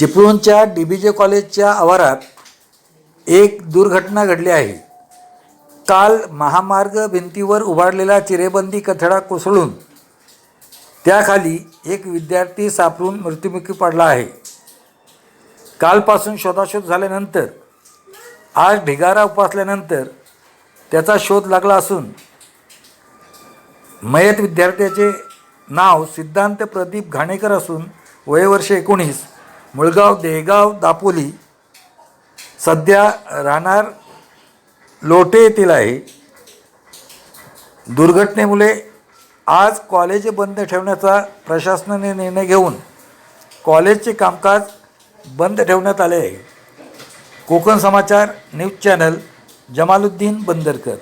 चिपळूणच्या D B J कॉलेजच्या आवारात एक दुर्घटना घडली आहे. काल महामार्ग भिंतीवर उभारलेला चिरेबंदी कथडा कोसळून त्याखाली एक विद्यार्थी सापडून मृत्युमुखी पडला आहे. कालपासून शोधाशोध झाल्यानंतर आज ढिगारा उपासल्यानंतर त्याचा शोध लागला असून मयत विद्यार्थ्याचे नाव सिद्धांत प्रदीप घाणेकर असून वयवर्ष एकोणीस. मुळगाव देगाव दापोली सध्या राहणार लोटे येथील आहे. दुर्घटनेमुळे आज कॉलेज बंद ठेवण्याचा प्रशासनाने निर्णय घेऊन कॉलेजचे कामकाज बंद ठेवण्यात आले आहे. Konkan Samachar news channel Jamaluddin Bandarkar.